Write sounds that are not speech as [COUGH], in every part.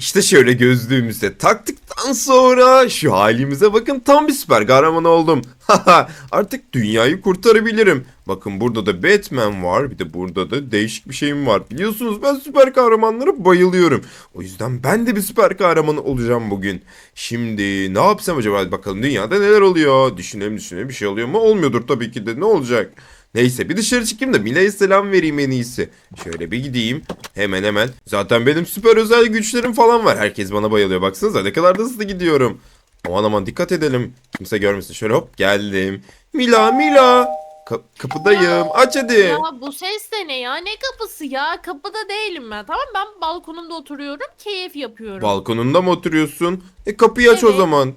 İşte şöyle gözlüğümüzü taktıktan sonra şu halimize bakın tam bir süper kahraman oldum. Haha artık dünyayı kurtarabilirim. Bakın burada da Batman var bir de burada da değişik bir şeyim var. Biliyorsunuz ben süper kahramanlara bayılıyorum. O yüzden ben de bir süper kahraman olacağım bugün. Şimdi ne yapsam acaba Hadi bakalım dünyada neler oluyor. Düşünelim düşünelim bir şey oluyor mu? Olmuyordur tabii ki de ne olacak? Neyse bir dışarı çıkayım da Mila'ya selam vereyim en iyisi. Şöyle bir gideyim. Hemen hemen. Zaten benim süper özel güçlerim falan var. Herkes bana bayılıyor. Baksanıza ne kadar da hızlı gidiyorum. Aman aman dikkat edelim. Kimse görmesin. Şöyle hop geldim. Mila Mila. Ka- kapıdayım. Aç hadi. Ya bu ses de ne ya? Ne kapısı ya? Kapıda değilim ben. Tamam ben balkonumda oturuyorum. Keyif yapıyorum. Balkonunda mı oturuyorsun? E kapıyı aç o Evet. zaman.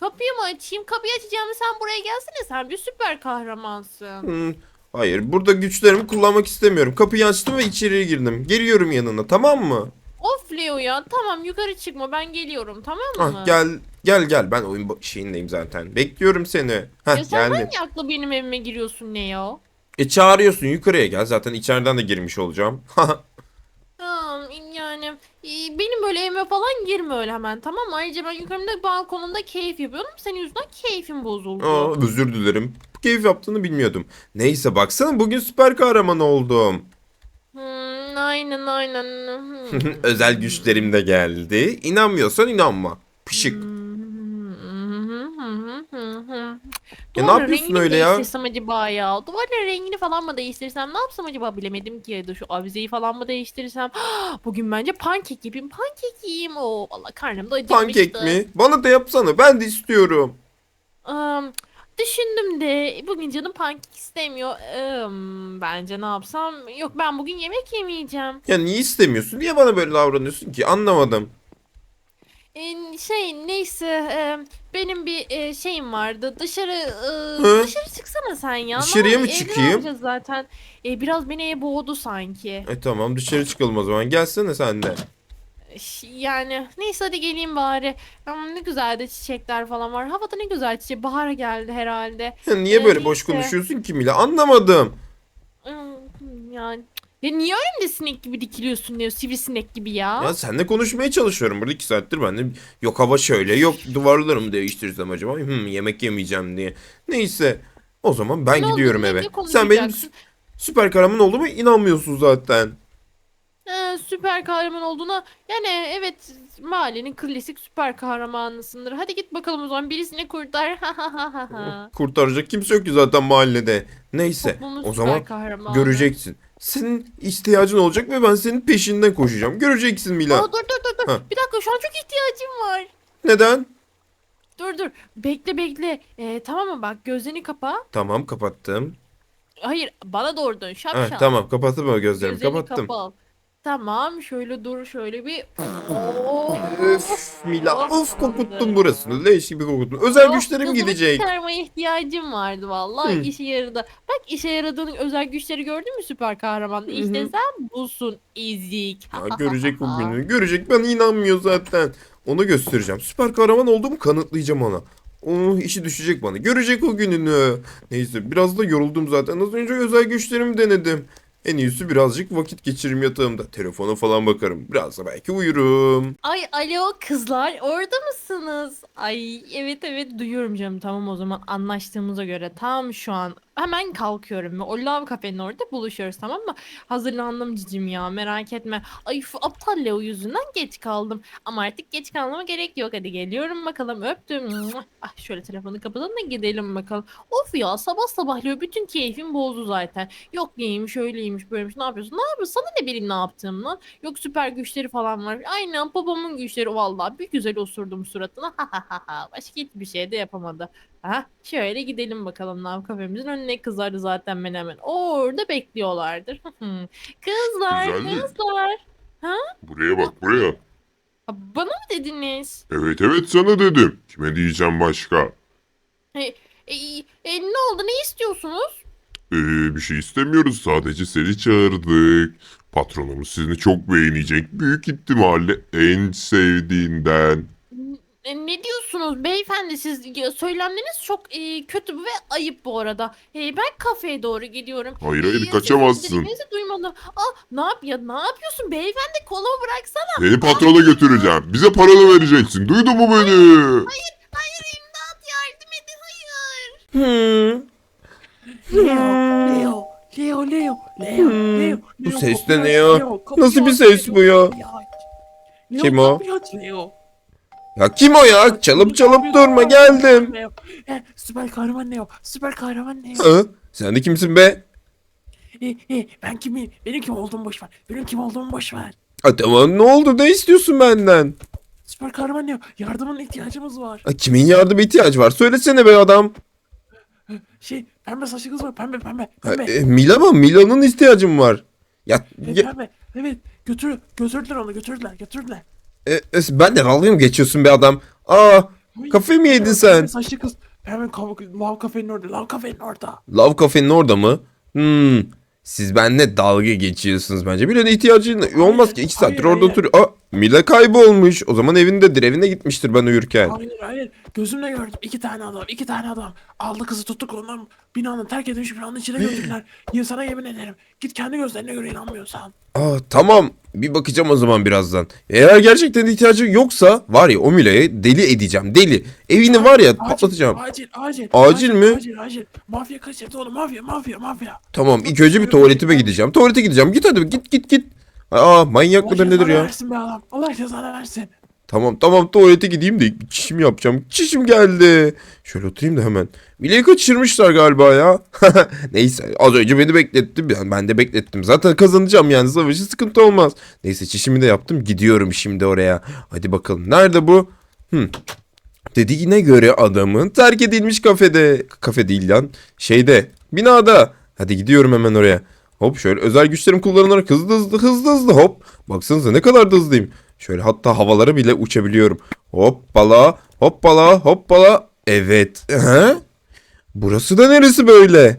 Kapıyı mı açayım? Kapıyı açacağım sen buraya gelsene. Sen bir süper kahramansın. Hmm, Hayır burada güçlerimi kullanmak istemiyorum. Kapıyı açtım ve içeriye girdim. Geliyorum yanına tamam mı? Of Leo ya. Tamam yukarı çıkma ben geliyorum tamam mı? Ah, gel gel gel ben oyun şeyindeyim zaten. Bekliyorum seni. Heh Ya sen geldim. hangi akla benim evime giriyorsun Leo? E çağırıyorsun yukarıya gel. Zaten içeriden de girmiş olacağım. [LAUGHS] Tamam yani e, benim böyle evime falan girme öyle hemen tamam mı? Ayrıca ben yukarımda balkonumda keyif yapıyorum. Senin yüzünden keyfim bozuldu. Aa, özür dilerim. Keyif yaptığını bilmiyordum. Neyse baksana bugün süper kahraman oldum. Hmm, aynen aynen. Hmm. [LAUGHS] Özel güçlerim de geldi. İnanmıyorsan inanma. Pışık. Ya ne Duvarın yapıyorsun rengini öyle ya? değiştirsem acaba ya? Duvarın rengini falan mı değiştirsem? Ne yapsam acaba bilemedim ki. Ya da şu avizeyi falan mı değiştirsem? [GASPS] Bugün bence pankek yapayım. Pankek yiyeyim. Oo, valla karnım da acıkmıştı. Pankek mi? Bana da yapsana. Ben de istiyorum. Am, düşündüm de bugün canım pankek istemiyor. Am, bence ne yapsam? Yok ben bugün yemek yemeyeceğim. Ya niye istemiyorsun? Niye bana böyle davranıyorsun ki? Anlamadım. Şey neyse e, benim bir e, şeyim vardı. Dışarı e, Hı? dışarı çıksana sen ya. Dışarıya mı? Evde çıkayım? zaten. E, biraz beni boğdu sanki. E tamam dışarı çıkalım o zaman. Gelsene sen de. Ş- Yani neyse hadi geleyim bari. Am, ne güzel de çiçekler falan var. Havada ne güzel çiçek. Bahar geldi herhalde. Ya niye Ee, böyle boş neyse. konuşuyorsun ki Mila? Anlamadım. Hmm, Yani ya niye önümde sinek gibi dikiliyorsun diyor sivrisinek gibi ya. Ya seninle konuşmaya çalışıyorum. Burada iki saattir ben de yok hava şöyle yok duvarlarımı değiştirsem acaba hmm, yemek yemeyeceğim diye. Neyse o zaman ben Ne oldu, gidiyorum ne- eve. ne Sen benim konuşacaksın? sü- süper kahraman olduğuma inanmıyorsun zaten. Ee, süper kahraman olduğuna yani evet mahallenin klasik süper kahramanısındır. Hadi git bakalım o zaman birisini kurtar. Kurtaracak kimse yok ki zaten mahallede. Neyse Toplumun o süper zaman kahramanı. göreceksin. Senin ihtiyacın olacak ve ben senin peşinden koşacağım. Göreceksin Mila. Aa, dur dur dur dur. Ha. Bir dakika şu an çok ihtiyacım var. Neden? Dur dur. Bekle bekle. Ee, tamam mı bak gözlerini kapa. Tamam kapattım. Hayır bana doğru dön Ha, şapşal. tamam kapattım o gözlerimi Gözlerini kapattım. kapat. Tamam şöyle dur şöyle bir. Oo. Öf Mila of kokuttun burasını. Leş gibi kokuttun. Özel güçlerim kızımı gidecek. çıkarmaya ihtiyacım vardı vallahi Hı. işe yaradı. Bak işe yaradığının özel güçleri gördün mü süper kahramanda? Hı İşte sen busun ezik. Ya görecek o günü. [LAUGHS] Görecek bana inanmıyor zaten. Ona göstereceğim. Süper kahraman olduğumu kanıtlayacağım ona. Oh işi düşecek bana. Görecek o gününü. Neyse biraz da yoruldum zaten. Az önce özel güçlerimi denedim. En iyisi birazcık vakit geçiririm yatağımda. Telefona falan bakarım. Biraz da belki uyurum. Ay alo kızlar orada mısınız? Ay evet evet duyuyorum canım tamam o zaman anlaştığımıza göre tam şu an hemen kalkıyorum ve o lav kafenin orada buluşuyoruz tamam mı? Hazırlandım cicim ya merak etme. Ay şu aptal Leo yüzünden geç kaldım. Ama artık geç kalmama gerek yok hadi geliyorum bakalım öptüm. Ah şöyle telefonu kapatalım da gidelim bakalım. Of ya sabah sabah Leo bütün keyfim bozdu zaten. Yok neymiş öyleymiş böyleymiş ne yapıyorsun? Ne yapıyorsun? Sana ne benim ne yaptığımdan? Yok süper güçleri falan var. Aynen babamın güçleri vallahi bir güzel osurdum suratına. [LAUGHS] Başka hiçbir şey de yapamadı. Ha, şöyle gidelim bakalım Nav kafemizin önüne kızardı zaten menemen. Orada bekliyorlardır. kızlar, Güzeldi. kızlar. Buraya bak buraya. Ha, Bana mı dediniz? Evet evet sana dedim. Kime diyeceğim başka? E, e, ne oldu? Ne istiyorsunuz? Ee, bir şey istemiyoruz sadece seni çağırdık. Patronumuz seni çok beğenecek. Büyük ihtimalle en sevdiğinden. E, ne diyorsunuz beyefendi siz ya, söylemleriniz çok e, kötü ve ayıp bu arada. E, ben kafeye doğru gidiyorum. Hayır, hayır, sizin kaçamazsın. dediğinizi duymadım. Ah ne yap ya ne yapıyorsun beyefendi kolumu bıraksana. Seni patrona götüreceğim. Bize paranı vereceksin. Duydun mu beni? Hayır imdat yardım edin hayır. Hmm. Leo, Leo, Leo, Leo, Leo, Hmm, Leo. bu Leo, ses de ne ya? Leo, kapıyı Nasıl bir aç, ses Leo, bu ya? kapıyı aç. Leo, Kim o? kapıyı aç, Leo. Ya kim o ya? Çalıp çalıp durma geldim. Leo. Eh, süper kahraman Leo, süper kahraman Leo. Hı? Sen de kimsin be? Eh, eh, ben kimim? Benim kim olduğumu boş ver. Benim kim olduğumu boş ver. Ha, tamam ne oldu? Ne istiyorsun benden? Süper kahraman Leo, yardımına ihtiyacımız var. Ha, kimin yardıma ihtiyacı var? Söylesene be adam. Şey, pembe saçlı kız var, pembe, pembe, Ha, pembe. e, Mila mı? Mila'nın ihtiyacım var. Ya, Eh, ya pembe, evet, götür, götürdüler onu, götürdüler, götürdüler. E, e, ben de dalga mı geçiyorsun be adam? Aa, Ay, Kafayı mı yedin sen? Saçlı kız, kav- lav kafenin orada, lav kafenin orada. Love Cafe'nin orada mı? Hmm. Siz benimle dalga geçiyorsunuz bence. Mila'nın ihtiyacı olmaz ki. iki saattir hayır, orada hayır. oturuyor. Aa, Mila kaybolmuş. O zaman evindedir. Evine gitmiştir ben uyurken. Hayır hayır gözümle gördüm iki tane adam iki tane adam aldı kızı tuttu kolundan binanın terk edilmiş binanın içine götürdüler. Yine sana yemin ederim git kendi gözlerine göre inanmıyorsan. Aa, tamam. Bir bakacağım o zaman birazdan. Eğer gerçekten ihtiyacı yoksa var ya o Mila'yı deli edeceğim. Deli. Evini var ya Acil, patlatacağım. Acil acil. Acil mi? Acil acil. Mafya kaçırdı onu mafya mafya mafya. Tamam ilk önce bir tuvaletime gideceğim. Tuvalete gideceğim. Git hadi git git git. Aa manyak mıdır nedir ya? versin be adam. Allah cezanı versin. Tamam tamam tuvalete gideyim de çişimi yapacağım. Çişim geldi. Şöyle oturayım da hemen. Mile'yi kaçırmışlar galiba ya. [LAUGHS] Neyse az önce beni beklettim. Ben, ben de beklettim. Zaten kazanacağım yani savaşı sıkıntı olmaz. Neyse çişimi de yaptım. Gidiyorum şimdi oraya. Hadi bakalım. Nerede bu? Hmm. Dediğine göre adamın terk edilmiş kafede. Kafe değil lan. Şeyde. Binada. Hadi gidiyorum hemen oraya. Hop şöyle özel güçlerimi kullanarak hızlı hızlı hızlı hızlı hop. Baksanıza ne kadar da hızlıyım. Şöyle hatta havalara bile uçabiliyorum. Hoppala hoppala hoppala. Evet. He? Burası da neresi böyle?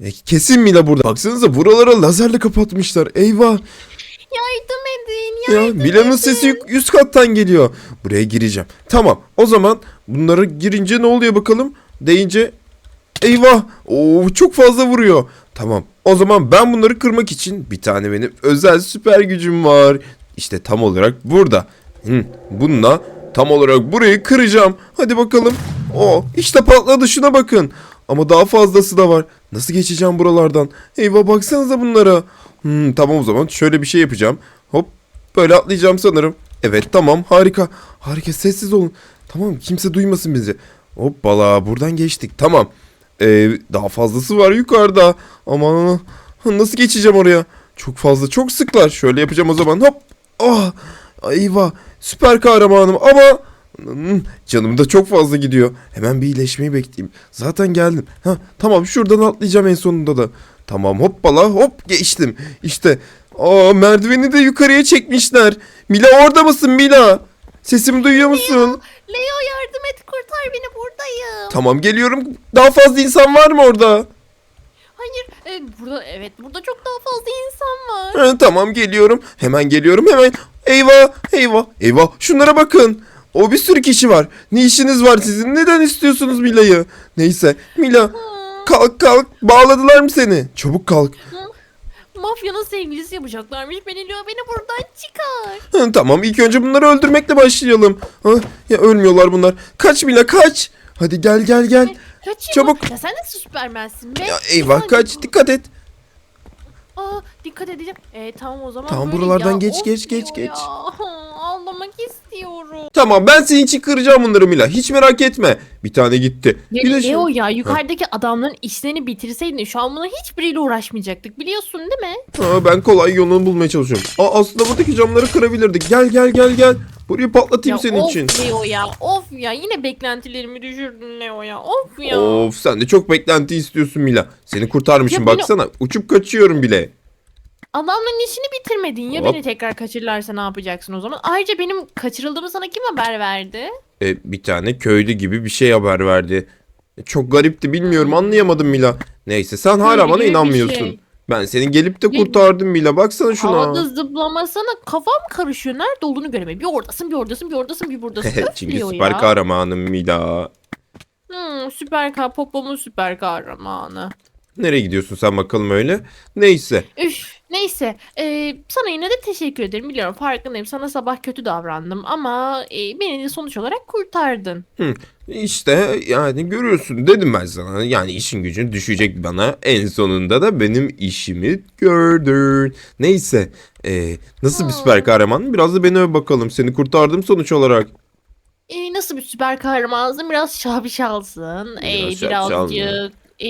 E, kesin Mila burada. Baksanıza buraları lazerle kapatmışlar. Eyvah. Yardım edin Ya yardım Mila'nın edin. sesi üst kattan geliyor. Buraya gireceğim. Tamam. O zaman bunlara girince ne oluyor bakalım? Deyince eyvah. Oo çok fazla vuruyor. Tamam. O zaman ben bunları kırmak için bir tane benim özel süper gücüm var. İşte tam olarak burada. Hı, bununla tam olarak burayı kıracağım. Hadi bakalım. O işte patladı şuna bakın. Ama daha fazlası da var. Nasıl geçeceğim buralardan? Eyvah baksanıza bunlara. Hmm, tamam o zaman şöyle bir şey yapacağım. Hop böyle atlayacağım sanırım. Evet tamam harika. Harika sessiz olun. Tamam kimse duymasın bizi. Hoppala buradan geçtik tamam. Ee, daha fazlası var yukarıda. Ama nasıl geçeceğim oraya? Çok fazla çok sıklar. Şöyle yapacağım o zaman hop. Ah eyvah süper kahramanım ama Hmm, Canım da çok fazla gidiyor. Hemen bir iyileşmeyi bekleyeyim. Zaten geldim. Ha, tamam şuradan atlayacağım en sonunda da. Tamam hoppala hop geçtim. İşte aa, merdiveni de yukarıya çekmişler. Mila orada mısın Mila? Sesimi duyuyor musun? Leo yardım et kurtar beni buradayım. Tamam geliyorum. Daha fazla insan var mı orada? Hayır e, burada evet burada çok daha fazla insan var. Ha, tamam geliyorum. Hemen geliyorum hemen. Eyvah eyvah eyvah şunlara bakın. O bir sürü kişi var. Ne işiniz var sizin? Neden istiyorsunuz Mila'yı? Neyse Mila kalk kalk bağladılar mı seni? Çabuk kalk. Mafyanın sevgilisi yapacaklarmış. Beni Leo beni buradan çıkar. Hı, tamam ilk önce bunları öldürmekle başlayalım. Ha, ya ölmüyorlar bunlar. Kaç Mila kaç. Hadi gel gel gel. Kaçayım Çabuk. mı? Ya sen de süpermensin be. Ya eyvah Hadi. kaç dikkat et. Aa, dikkat edeceğim. E, tamam o zaman Tamam, böyle buralardan geç, Of geç, geç, geç. ya. [LAUGHS] Ağlamak istiyorum. Tamam ben senin için kıracağım bunları Mila. Hiç merak etme. Bir tane gitti. Ya Bir de şu- Leo ya yukarıdaki adamların işlerini bitirseydin şu an buna hiçbiriyle uğraşmayacaktık biliyorsun değil mi? Ha, ben kolay yolunu bulmaya çalışıyorum. Aa, aslında buradaki camları kırabilirdik. Gel gel gel gel. Burayı patlatayım ya senin of için. Leo ya of ya yine beklentilerimi düşürdün Leo ya of ya. Of sen de çok beklenti istiyorsun Mila. Seni kurtarmışım Ya beni- baksana. Uçup kaçıyorum bile. Adamların işini bitirmedin ya Hop. beni tekrar kaçırırlarsa ne yapacaksın o zaman? Ayrıca benim kaçırıldığımı sana kim haber verdi? E, bir tane köylü gibi bir şey haber verdi. E, çok garipti bilmiyorum anlayamadım Mila. Neyse sen hala Köylü bana gibi bir inanmıyorsun. şey. Ben seni gelip de kurtardım Mila. Baksana şuna. Havada zıplamasana kafam karışıyor. Nerede olduğunu göremiyorum. Bir oradasın, bir oradasın, bir oradasın, bir [LAUGHS] buradasın. Çünkü Leo süper ya. kahramanım Mila. Hmm, süper kah popomun süper kahramanı. Nereye gidiyorsun sen bakalım öyle? Neyse. Üf, neyse. Ee, sana yine de teşekkür ederim. Biliyorum farkındayım. Sana sabah kötü davrandım ama e, beni de sonuç olarak kurtardın. İşte yani görüyorsun dedim ben sana. Yani işin gücün düşecek bana. En sonunda da benim işimi gördün. Neyse. ee, nasıl bir Hmm. süper kahraman? Biraz da beni öv bakalım. Seni kurtardım sonuç olarak. Ee, nasıl bir süper kahramansın? Biraz şapşalsın. Biraz şapşal mı? birazcık ee,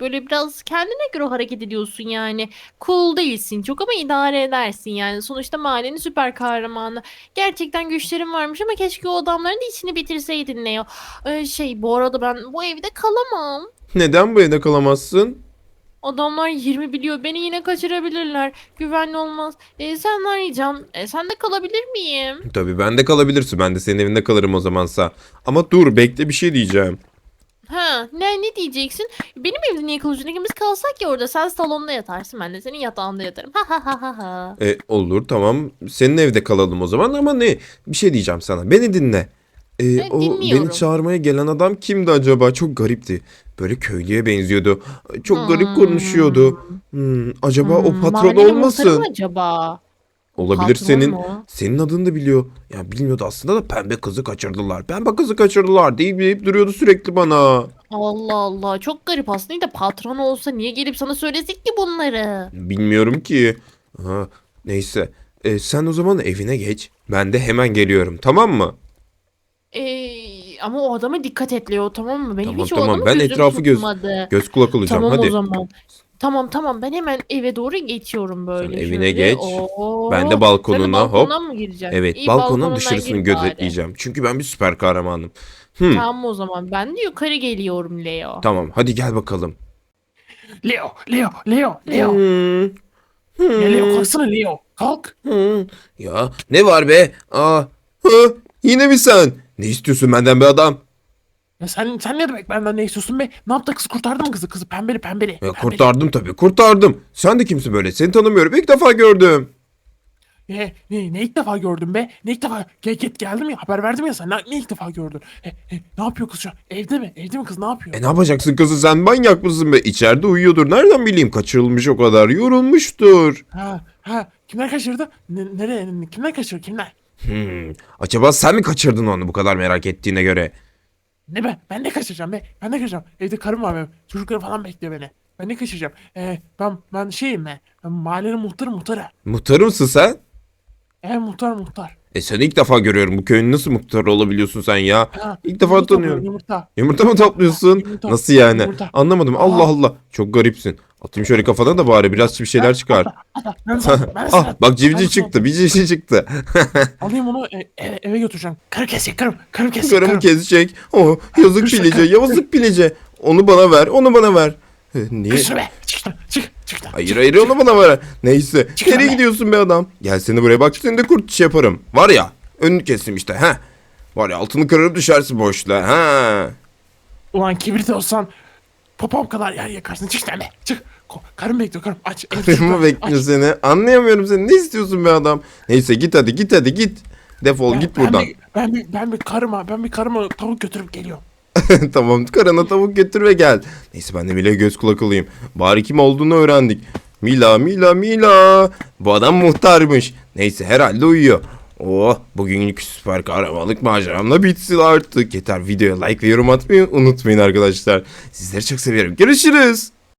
böyle biraz kendine göre hareket ediyorsun yani. Cool değilsin çok ama idare edersin yani. Sonuçta mahallenin süper kahramanı. Gerçekten güçlerin varmış ama keşke o adamların da içini bitirseydin Leo. Ee, şey bu arada ben bu evde kalamam. Neden bu evde kalamazsın? Adamlar 20 biliyor. Beni yine kaçırabilirler. Güvenli olmaz. Ee, sen arayacağım. Ee, sen de kalabilir miyim? Tabii ben de kalabilirsin. Ben de senin evinde kalırım o zamansa. Ama dur bekle bir şey diyeceğim. Ha, ne ne diyeceksin? Benim evde niye kalıyorsun? İkimiz kalsak ya orada. Sen salonda yatarsın. Ben de senin yatağında yatarım. Ha ha ha ha ha. E, olur tamam. Senin evde kalalım o zaman ama ne? Bir şey diyeceğim sana. Beni dinle. E, Evet, o dinliyorum. beni çağırmaya gelen adam kimdi acaba? Çok garipti. Böyle köylüye benziyordu. Çok garip Hmm. konuşuyordu. Hmm, acaba o Hmm, patron mahallenin muhtarı olmasın? acaba? Olabilir Patron senin. mu? Senin adını da biliyor. Ya bilmiyordu aslında da pembe kızı kaçırdılar. Pembe kızı kaçırdılar deyip deyip duruyordu sürekli bana. Allah Allah. Çok garip aslında. De patron olsa niye gelip sana söylesin ki bunları? Bilmiyorum ki. Ha, neyse. E, sen o zaman evine geç. Ben de hemen geliyorum tamam mı? Ee, ama o adama dikkat et Leo tamam mı? Benim Tamam, hiç tamam. Ben etrafı göz- tutmadı. Göz kulak olacağım Tamam hadi. o zaman. Tamam tamam ben hemen eve doğru geçiyorum böyle. Sen evine şöyle. geç. Oo. Ben de Sen de balkonuna hop. mı gireceksin? Evet İyi, balkonun balkonundan dışarısını gir bari. gözetleyeceğim. Çünkü ben bir süper kahramanım. Hmm, Tamam o zaman ben de yukarı geliyorum Leo. Tamam hadi gel bakalım. Leo, Leo, Leo, Leo. Hmm, Ya Leo hmm, kalksana Leo. Kalk. hmm. Ya ne var be? Aa, hı, yine mi sen? Ne istiyorsun benden be adam? Ya sen sen ne demek benden ne istiyorsun be? Ne yaptı kız kurtardın mı kızı? Kızı pembeli pembeli. Ya, pembeli. kurtardım tabii kurtardım. Sen de kimsin böyle? Seni tanımıyorum. İlk defa gördüm. Ne, ne, ne ilk defa gördün be? Ne ilk defa? Gel git geldim ya haber verdim ya sen. Ne, ne ilk defa gördün? He, he, ne yapıyor kız şu an? Evde mi? Evde mi kız ne yapıyor? E ne yapacaksın kızı sen manyak mısın be? İçeride uyuyordur. Nereden bileyim? Kaçırılmış o kadar. Yorulmuştur. Ha ha kimler kaçırdı? Ne, nereye? Kimler kaçırdı? Kimler? Hmm. Acaba sen mi kaçırdın onu bu kadar merak ettiğine göre? Ne ben? Ben ne kaçıracağım be? Ben ne kaçıracağım? Evde karım var benim. Çocukları falan bekliyor beni. Ben ne kaçıracağım? Ee, ben ben şeyim ben. Ben mahallenin muhtarı muhtarı. Muhtarı mısın sen? E muhtar muhtar. E seni ilk defa görüyorum. Bu köyün nasıl muhtarı olabiliyorsun sen ya? Ha, İlk defa yumurta tanıyorum. Yumurta. Yumurta mı topluyorsun? Yumurta. Nasıl yani? Yumurta. Anlamadım. Allah Aa. Allah. Çok garipsin. Atayım şöyle kafana da bari biraz bir şeyler çıkar. [LAUGHS] Ata, ben ah bak civciv çıktı. Bir civciv çıktı. [LAUGHS] Alayım onu e, e- eve götüreceğim. Karım kesecek karım. Karım kesecek Karımı karım. kesecek. Oh yazık kar- Yazık pilice. Onu bana ver. Onu bana ver. Niye? Kız be. Çık lan, çık çık. Hayır hayır onu bana ver. Neyse. Çık Nereye lan gidiyorsun be adam? Gel seni buraya bak seni de kurt iş yaparım. Var ya. Önünü kestim işte. ha. Var ya altını kırarım düşersin boşluğa. Ha. Ulan kibrit olsan popom kadar yer yakarsın. Çık lan be. Çık. Karım bekliyor karım. Aç. Karımı aç. bekliyor seni. Anlayamıyorum seni. Ne istiyorsun be adam? Neyse git hadi git hadi git. Defol Ben- git ben buradan. bir- Ben bir, ben bir karıma, ben bir karıma tavuk götürüp geliyorum. [LAUGHS] tamam karına tavuk götür ve gel. Neyse ben de Mila'ya göz kulak olayım. Bari kim olduğunu öğrendik. Mila Mila Mila. Bu adam muhtarmış. Neyse herhalde uyuyor. Oh bugünlük süper kahramanlık maceramla bitsin artık. Yeter videoya like ve yorum atmayı unutmayın arkadaşlar. Sizleri çok seviyorum. Görüşürüz.